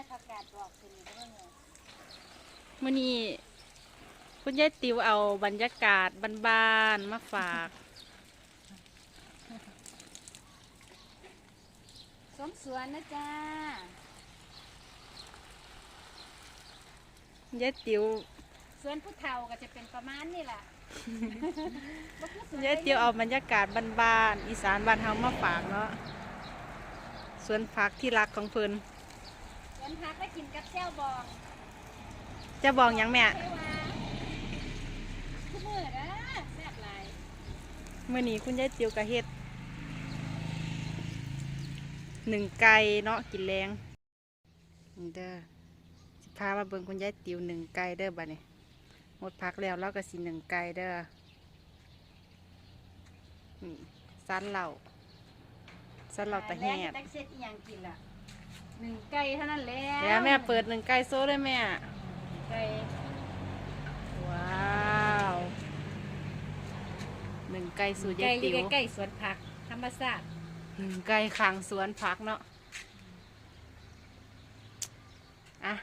ากาศบอกคืนนี้ก็เบิ่งเลยมื่อนี้คุณยายติวเอาบรรยากาศบ้านๆมาฝากสมสวนนะจ้ายายติวสวนผู้เฒ่าก็จะเป็นประมาณนี้แหละบ่คือสวนยายติวเอาบรรยากาศบ้านๆอีสานบ้านเฮามาฝากเนาะสวนผักที่รักของเพิ่น สวนพักไปกินกับแจ้วบองจะบอกหยังแม่เทวาทุกมื้อเด้อแซ่บหลายมื่อนี้คุณยายติวกะเฮ็ดหนึ่งไก่เนาะกินแรงนี่เด้อสิพามาเบิ่งคุณยายติวหนึ่งไก่เด้อบัดนี้หมดพักแล้วเราก็สิหนึ่งไก่เด้อนี่สันเหล่าสันเหล่าตะแหล้วดตักเสร็จอีหยังกินล่ะ หนึ่งไก่เท่านั้นแหล้วเดี๋ยวแม่เปิดหนึ่งไก่โซ่เลยแม่ ไก่ว้าวหนึ่งไก่สูตรไก่ยายอยู่ติ๋วใกล้ๆสวนผักธรรมชาติหนึ่งไก่ขังสวนผักเนาะอะ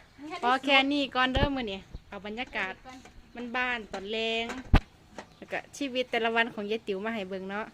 พอแค่นี้ก่อนเด้อมือนี่เอาบรรยากาศมันบ้านๆตอนแรงแล้วก็ชีวิตแต่ละวันของยายติ๋วมาให้เบิ่งเนาะอ